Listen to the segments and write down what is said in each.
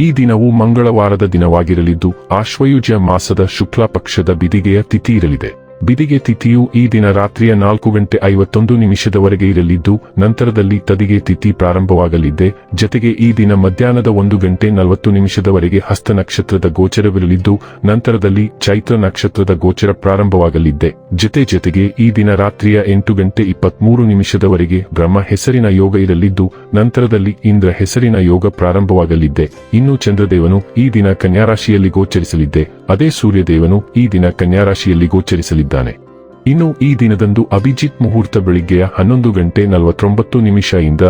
ಈ ದಿನವು ಮಂಗಳವಾರದ ದಿನವಾಗಿರಲಿದ್ದು ಆಶ್ವಯುಜ ಮಾಸದ ಶುಕ್ಲ ಪಕ್ಷದ ಬಿದಿಗೆಯ ತಿಥಿ ಇರಲಿದೆ. ಬಿದಿಗೆ ತಿಥಿಯು ಈ ದಿನ ರಾತ್ರಿಯ ನಾಲ್ಕು ಗಂಟೆ ಐವತ್ತೊಂದು ನಿಮಿಷದವರೆಗೆ ಇರಲಿದ್ದು, ನಂತರದಲ್ಲಿ ತದಿಗೆ ತಿಥಿ ಪ್ರಾರಂಭವಾಗಲಿದೆ ಜತೆಗೆ ಈ ದಿನ ಮಧ್ಯಾಹ್ನದ ಒಂದು ಗಂಟೆ ನಲವತ್ತು ನಿಮಿಷದವರೆಗೆ ಹಸ್ತ ನಕ್ಷತ್ರದ ಗೋಚರವಿರಲಿದ್ದು, ನಂತರದಲ್ಲಿ ಚೈತ್ರ ನಕ್ಷತ್ರದ ಗೋಚರ ಪ್ರಾರಂಭವಾಗಲಿದೆ ಜತೆ ಜತೆಗೆ ಈ ದಿನ ರಾತ್ರಿಯ ಎಂಟು ಗಂಟೆ ಇಪ್ಪತ್ಮೂರು ನಿಮಿಷದವರೆಗೆ ಬ್ರಹ್ಮ ಹೆಸರಿನ ಯೋಗ ಇರಲಿದ್ದು, ನಂತರದಲ್ಲಿ ಇಂದ್ರ ಹೆಸರಿನ ಯೋಗ ಪ್ರಾರಂಭವಾಗಲಿದೆ ಇನ್ನು ಚಂದ್ರದೇವನು ಈ ದಿನ ಕನ್ಯಾರಾಶಿಯಲ್ಲಿ ಗೋಚರಿಸಲಿದ್ದೆ. ಅದೇ ಸೂರ್ಯದೇವನು ಈ ದಿನ ಕನ್ಯಾರಾಶಿಯಲ್ಲಿ ಗೋಚರಿಸಲಿದ್ದಾನೆ. ಇನ್ನು ಈ ದಿನದಂದು ಅಭಿಜಿತ್ ಮುಹೂರ್ತ ಬೆಳಿಗ್ಗೆಯ ಹನ್ನೊಂದು ಗಂಟೆ ನಲವತ್ತೊಂಬತ್ತು ನಿಮಿಷ ಇಂದ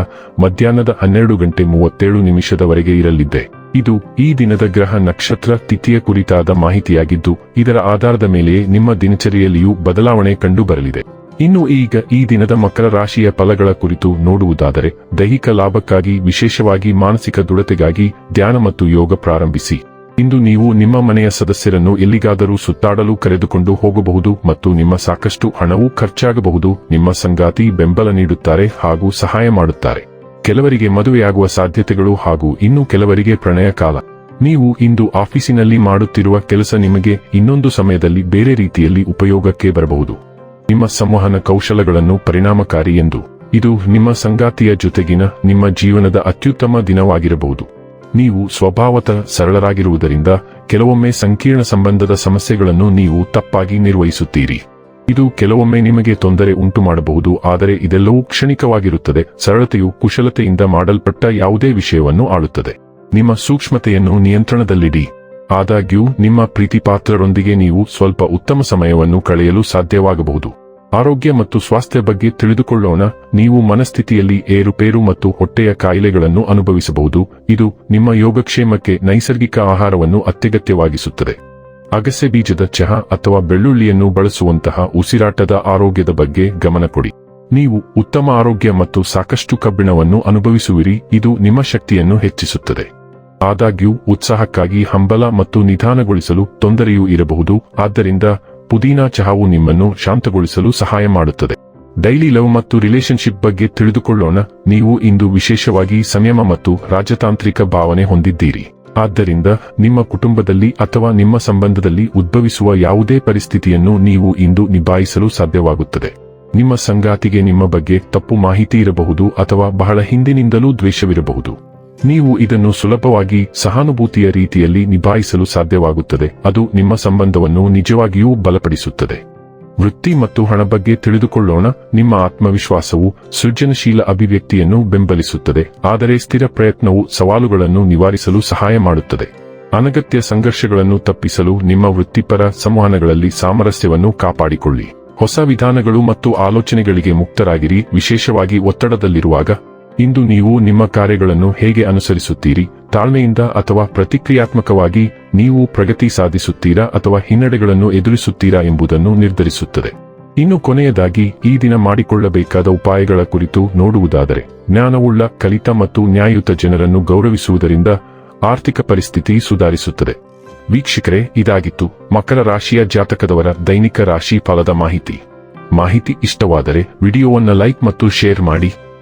ಮಧ್ಯಾಹ್ನದ ಹನ್ನೆರಡು ಗಂಟೆ ಮೂವತ್ತೇಳು ನಿಮಿಷದವರೆಗೆ ಇರಲಿದೆ ಇದು ಈ ದಿನದ ಗ್ರಹ ನಕ್ಷತ್ರ ತಿಥಿಯ ಕುರಿತಾದ ಮಾಹಿತಿಯಾಗಿದ್ದು, ಇದರ ಆಧಾರದ ಮೇಲೆಯೇ ನಿಮ್ಮ ದಿನಚರಿಯಲ್ಲಿಯೂ ಬದಲಾವಣೆ ಕಂಡುಬರಲಿದೆ. ಇನ್ನು ಈಗ ಈ ದಿನದ ಮಕರ ರಾಶಿಯ ಫಲಗಳ ಕುರಿತು ನೋಡುವುದಾದರೆ, ದೈಹಿಕ ಲಾಭಕ್ಕಾಗಿ ವಿಶೇಷವಾಗಿ ಮಾನಸಿಕ ದೃಢತೆಗಾಗಿ ಧ್ಯಾನ ಮತ್ತು ಯೋಗ ಪ್ರಾರಂಭಿಸಿ. ಇಂದು ನೀವು ನಿಮ್ಮ ಮನೆಯ ಸದಸ್ಯರನ್ನು ಎಲ್ಲಿಗಾದರೂ ಸುತ್ತಾಡಲು ಕರೆದುಕೊಂಡು ಹೋಗಬಹುದು ಮತ್ತು ನಿಮ್ಮ ಸಾಕಷ್ಟು ಹಣವೂ ಖರ್ಚಾಗಬಹುದು, ನಿಮ್ಮ ಸಂಗಾತಿ ಬೆಂಬಲ ನೀಡುತ್ತಾರೆ ಹಾಗೂ ಸಹಾಯ ಮಾಡುತ್ತಾರೆ. ಕೆಲವರಿಗೆ ಮದುವೆಯಾಗುವ ಸಾಧ್ಯತೆಗಳು ಹಾಗೂ ಇನ್ನು ಕೆಲವರಿಗೆ ಪ್ರಣಯ ಕಾಲ. ನೀವು ಇಂದು ಆಫೀಸಿನಲ್ಲಿ ಮಾಡುತ್ತಿರುವ ಕೆಲಸ ನಿಮಗೆ ಇನ್ನೊಂದು ಸಮಯದಲ್ಲಿ ಬೇರೆ ರೀತಿಯಲ್ಲಿ ಉಪಯೋಗಕ್ಕೆ ಬರಬಹುದು. ನಿಮ್ಮ ಸಂವಹನ ಕೌಶಲಗಳನ್ನು ಪರಿಣಾಮಕಾರಿ ಎಂದು. ಇದು ನಿಮ್ಮ ಸಂಗಾತಿಯ ಜೊತೆಗಿನ ನಿಮ್ಮ ಜೀವನದ ಅತ್ಯುತ್ತಮ ದಿನವಾಗಿರಬಹುದು. ನೀವು ಸ್ವಭಾವತಃ ಸರಳರಾಗಿರುವುದರಿಂದ ಕೆಲವೊಮ್ಮೆ ಸಂಕೀರ್ಣ ಸಂಬಂಧದ ಸಮಸ್ಯೆಗಳನ್ನು ನೀವು ತಪ್ಪಾಗಿ ನಿರ್ವಹಿಸುತ್ತೀರಿ. ಇದು ಕೆಲವೊಮ್ಮೆ ನಿಮಗೆ ತೊಂದರೆ ಉಂಟು ಮಾಡಬಹುದು ಆದರೆ ಇದೆಲ್ಲವೂ ಕ್ಷಣಿಕವಾಗಿರುತ್ತದೆ. ಸರಳತೆಯು ಕುಶಲತೆಯಿಂದ ಮಾಡಲ್ಪಟ್ಟ ಯಾವುದೇ ವಿಷಯವನ್ನು ಆಳುತ್ತದೆ. ನಿಮ್ಮ ಸೂಕ್ಷ್ಮತೆಯನ್ನು ನಿಯಂತ್ರಣದಲ್ಲಿಡಿ. ಆದಾಗ್ಯೂ, ನಿಮ್ಮ ಪ್ರೀತಿಪಾತ್ರರೊಂದಿಗೆ ನೀವು ಸ್ವಲ್ಪ ಉತ್ತಮ ಸಮಯವನ್ನು ಕಳೆಯಲು ಸಾಧ್ಯವಾಗಬಹುದು. ಆರೋಗ್ಯ ಮತ್ತು ಸ್ವಾಸ್ಥ್ಯ ಬಗ್ಗೆ ತಿಳಿದುಕೊಳ್ಳೋಣ. ನೀವು ಮನಸ್ಥಿತಿಯಲ್ಲಿ ಏರುಪೇರು ಮತ್ತು ಹೊಟ್ಟೆಯ ಕಾಯಿಲೆಗಳನ್ನು ಅನುಭವಿಸಬಹುದು. ಇದು ನಿಮ್ಮ ಯೋಗಕ್ಷೇಮಕ್ಕೆ ನೈಸರ್ಗಿಕ ಆಹಾರವನ್ನು ಅತ್ಯಗತ್ಯವಾಗಿಸುತ್ತದೆ. ಅಗಸೆ ಬೀಜದ ಚಹಾ ಅಥವಾ ಬೆಳ್ಳುಳ್ಳಿಯನ್ನು ಬಳಸುವಂತಹ ಉಸಿರಾಟದ ಆರೋಗ್ಯದ ಬಗ್ಗೆ ಗಮನ ಕೊಡಿ. ನೀವು ಉತ್ತಮ ಆರೋಗ್ಯ ಮತ್ತು ಸಾಕಷ್ಟು ಕಬ್ಬಿಣವನ್ನು ಅನುಭವಿಸುವಿರಿ. ಇದು ನಿಮ್ಮ ಶಕ್ತಿಯನ್ನು ಹೆಚ್ಚಿಸುತ್ತದೆ. ಆದಾಗ್ಯೂ, ಉತ್ಸಾಹಕ್ಕಾಗಿ ಹಂಬಲ ಮತ್ತು ನಿಧಾನಗೊಳಿಸಲು ತೊಂದರೆಯೂ ಇರಬಹುದು. ಆದ್ದರಿಂದ ಪುದೀನಾ ಚಹಾವು ನಿಮ್ಮನ್ನು ಶಾಂತಗೊಳಿಸಲು ಸಹಾಯ ಮಾಡುತ್ತದೆ. ಡೈಲಿ ಲವ್ ಮತ್ತು ರಿಲೇಶನ್ಶಿಪ್ ಬಗ್ಗೆ ತಿಳಿದುಕೊಳ್ಳೋಣ. ನೀವು ಇಂದು ವಿಶೇಷವಾಗಿ ಸಂಯಮ ಮತ್ತು ರಾಜತಾಂತ್ರಿಕ ಭಾವನೆ ಹೊಂದಿದ್ದೀರಿ. ಆದ್ದರಿಂದ ನಿಮ್ಮ ಕುಟುಂಬದಲ್ಲಿ ಅಥವಾ ನಿಮ್ಮ ಸಂಬಂಧದಲ್ಲಿ ಉದ್ಭವಿಸುವ ಯಾವುದೇ ಪರಿಸ್ಥಿತಿಯನ್ನು ನೀವು ಇಂದು ನಿಭಾಯಿಸಲು ಸಾಧ್ಯವಾಗುತ್ತದೆ. ನಿಮ್ಮ ಸಂಗಾತಿಗೆ ನಿಮ್ಮ ಬಗ್ಗೆ ತಪ್ಪು ಮಾಹಿತಿ ಇರಬಹುದು ಅಥವಾ ಬಹಳ ಹಿಂದಿನಿಂದಲೂ ದ್ವೇಷವಿರಬಹುದು. ನೀವು ಇದನ್ನು ಸುಲಭವಾಗಿ ಸಹಾನುಭೂತಿಯ ರೀತಿಯಲ್ಲಿ ನಿಭಾಯಿಸಲು ಸಾಧ್ಯವಾಗುತ್ತದೆ. ಅದು ನಿಮ್ಮ ಸಂಬಂಧವನ್ನು ನಿಜವಾಗಿಯೂ ಬಲಪಡಿಸುತ್ತದೆ. ವೃತ್ತಿ ಮತ್ತು ಹಣ ಬಗ್ಗೆ ತಿಳಿದುಕೊಳ್ಳೋಣ. ನಿಮ್ಮ ಆತ್ಮವಿಶ್ವಾಸವು ಸೃಜನಶೀಲ ಅಭಿವ್ಯಕ್ತಿಯನ್ನು ಬೆಂಬಲಿಸುತ್ತದೆ. ಆದರೆ ಸ್ಥಿರ ಪ್ರಯತ್ನವು ಸವಾಲುಗಳನ್ನು ನಿವಾರಿಸಲು ಸಹಾಯ ಮಾಡುತ್ತದೆ. ಅನಗತ್ಯ ಸಂಘರ್ಷಗಳನ್ನು ತಪ್ಪಿಸಲು ನಿಮ್ಮ ವೃತ್ತಿಪರ ಸಂವಹನಗಳಲ್ಲಿ ಸಾಮರಸ್ಯವನ್ನು ಕಾಪಾಡಿಕೊಳ್ಳಿ. ಹೊಸ ವಿಧಾನಗಳು ಮತ್ತು ಆಲೋಚನೆಗಳಿಗೆ ಮುಕ್ತರಾಗಿರಿ. ವಿಶೇಷವಾಗಿ ಒತ್ತಡದಲ್ಲಿರುವಾಗ ಇಂದು ನೀವು ನಿಮ್ಮ ಕಾರ್ಯಗಳನ್ನು ಹೇಗೆ ಅನುಸರಿಸುತ್ತೀರಿ? ತಾಳ್ಮೆಯಿಂದ ಅಥವಾ ಪ್ರತಿಕ್ರಿಯಾತ್ಮಕವಾಗಿ ನೀವು ಪ್ರಗತಿ ಸಾಧಿಸುತ್ತೀರಾ ಅಥವಾ ಹಿನ್ನಡೆಗಳನ್ನು ಎದುರಿಸುತ್ತೀರಾ ಎಂಬುದನ್ನು ನಿರ್ಧರಿಸುತ್ತದೆ. ಇನ್ನು ಕೊನೆಯದಾಗಿ, ಈ ದಿನ ಮಾಡಿಕೊಳ್ಳಬೇಕಾದ ಉಪಾಯಗಳ ಕುರಿತು ನೋಡುವುದಾದರೆ, ಜ್ಞಾನವುಳ್ಳ, ಕಲಿತ ಮತ್ತು ನ್ಯಾಯಯುತ ಜನರನ್ನು ಗೌರವಿಸುವುದರಿಂದ ಆರ್ಥಿಕ ಪರಿಸ್ಥಿತಿ ಸುಧಾರಿಸುತ್ತದೆ. ವೀಕ್ಷಕರೇ, ಇದಾಗಿತ್ತು ಮಕರ ರಾಶಿಯ ಜಾತಕದವರ ದೈನಿಕ ರಾಶಿ ಫಲದ ಮಾಹಿತಿ. ಮಾಹಿತಿ ಇಷ್ಟವಾದರೆ, ವಿಡಿಯೋವನ್ನು ಲೈಕ್ ಮತ್ತು ಶೇರ್ ಮಾಡಿ.